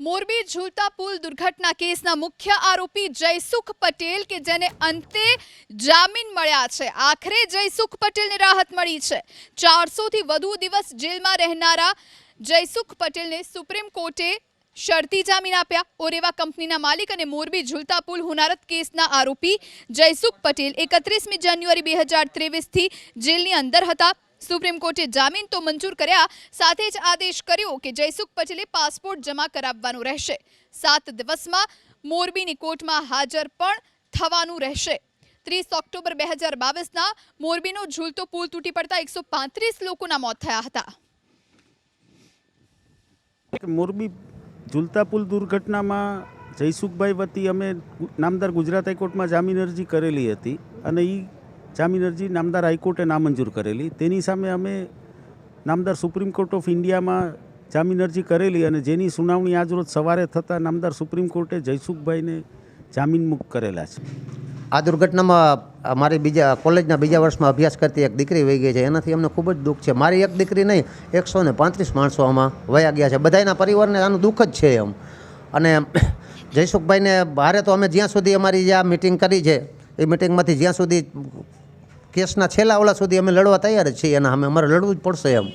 મોરબી ઝૂલતા પુલ દુર્ઘટના કેસના મુખ્ય આરોપી જયસુખ પટેલ કે જેને અંતે જામીન મળ્યા છે. આખરે જયસુખ પટેલને રાહત મળી છે. ચારસોથી વધુ દિવસ જેલમાં રહેનારા જયસુખ પટેલને સુપ્રીમ કોર્ટે શરતી જામીન આપ્યા. ઓરેવા કંપનીના માલિક અને મોરબી ઝૂલતા પુલ હુનારત કેસના આરોપી જયસુખ પટેલ એકત્રીસમી જાન્યુઆરી બે હજાર ત્રેવીસથી જેલની અંદર હતા. સુપ્રીમ કોર્ટે જામીન તો મંજૂર કર્યા, સાથે જ આદેશ કર્યો કે જયસુખ પટેલે પાસપોર્ટ જમા કરાવવાનો રહેશે. સાત દિવસમાં મોરબીની કોર્ટમાં હાજર પણ થવાનું રહેશે. ત્રીસ ઓક્ટોબર બે હજાર બાવીસના મોરબીનો ઝૂલતો પુલ તૂટી પડતા એકસો પાંત્રીસ લોકોના મોત થયા હતા. મોરબી ઝૂલતા પુલ દુર્ઘટનામાં જયસુખભાઈ વતી અમે નામદાર ગુજરાત હાઈકોર્ટમાં જામીન અરજી કરેલી હતી અને એ જામીન અરજી નામદાર હાઈકોર્ટે નામંજૂર કરેલી. તેની સામે અમે નામદાર સુપ્રીમ કોર્ટ ઓફ ઇન્ડિયામાં જામીન અરજી કરેલી અને જેની સુનાવણી આજરોજ સવારે થતાં નામદાર સુપ્રીમ કોર્ટે જયસુખભાઈને જામીન મુક્ત કરેલા છે. આ દુર્ઘટનામાં મારી બીજા કોલેજના બીજા વર્ષમાં અભ્યાસ કરતી એક દીકરી વહી ગઈ છે. એનાથી અમને ખૂબ જ દુઃખ છે. મારી એક દીકરી નહીં, એકસો ને પાંત્રીસ માણસો આમાં વયા ગયા છે. બધાના પરિવારને આનું દુઃખ જ છે એમ. અને જયસુખભાઈને, ભારે તો અમે જ્યાં સુધી અમારી જે આ મિટિંગ કરી છે, એ મિટિંગમાંથી જ્યાં સુધી કેસના છેલ્લા ઓલા સુધી અમે લડવા તૈયાર જ છીએ અને અમે અમારે લડવું જ પડશે એમ.